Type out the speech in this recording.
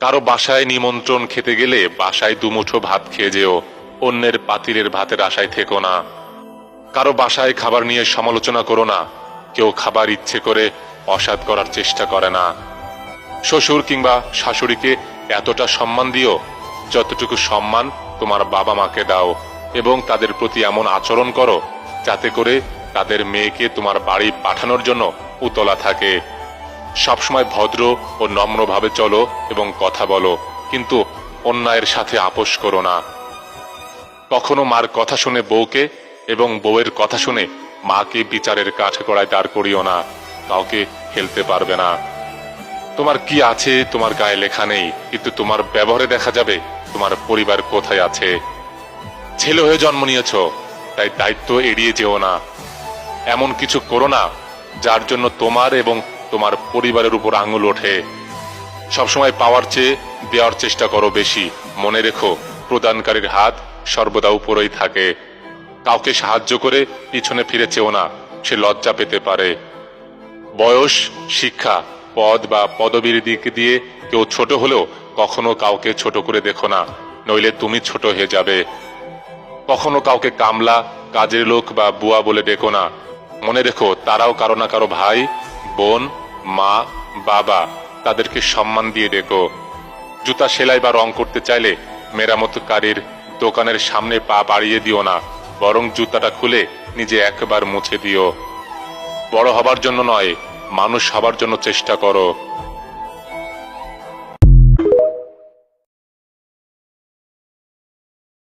কারও বাসায় নিমন্ত্রণ খেতে গেলে বাসায় দুমুঠো ভাত খেয়ে যেও, অন্যের পাতিলের ভাতের আশায় থেকো না। কারও বাসায় খাবার নিয়ে সমালোচনা করো না, কেউ খাবার ইচ্ছে করে অসাদ করার চেষ্টা করে না। শ্বশুর কিংবা শাশুড়িকে এতটা সম্মান দিও, যতটুকু সম্মান তোমার বাবা মাকে দাও এবং তাদের প্রতি এমন আচরণ করো, যাতে করে তাদের মেয়েকে তোমার বাড়ি পাঠানোর জন্য উতলা থাকে। সবসময় ভদ্র ও নম্রভাবে চলো এবং কথা বলো, কিন্তু অন্যায়ের সাথে আপোষ করো না। কখনো মার কথা শুনে বউকে এবং বউয়ের কথা শুনে মাকে বিচারের কাঠগড়ায় দাঁড় করিও না, কাউকে হেলতে পারবে না। তোমার কি আছে, তোমার গায়ে লেখা নেই, কিন্তু তোমার ব্যবহারে দেখা যাবে তোমার পরিবার কোথায় আছে। ছেলে হয়ে জন্ম নিয়েছ, তাই দায়িত্ব এড়িয়ে যেও না। এমন কিছু করো না, যার জন্য তোমার এবং তোমার পরিবারের উপর আঙুল ওঠে। সবসময় পাওয়ার চেয়ে দেওয়ার চেষ্টা করো বেশি। মনে রেখো, প্রদানকারীর হাত সর্বদা উপরেই থাকে। কাউকে সাহায্য করে পিছনে ফিরে চেও না, সে লজ্জা পেতে পারে। বয়স, শিক্ষা, পদ বা পদবীর দিক দিয়ে কেউ ছোট হলেও কখনো কাউকে ছোট করে দেখো না, নইলে তুমি ছোট হয়ে যাবে। কখনো কাউকে কামলা, কাজের লোক বা বুয়া বলে ডেকো না। মনে রেখো, তারাও কারও না কারও ভাই বোন, মা, বাবা, তাদেরকে সম্মান দিয়ে ডেকো। জুতা সেলাই বা রং করতে চাইলে মেরামতকারীর দোকানের সামনে পা বাড়িয়ে দিও না, বরং জুতাটা খুলে নিজে একবার মুছে দিও। বড় হবার জন্য নয়, মানুষ হবার জন্য চেষ্টা করো।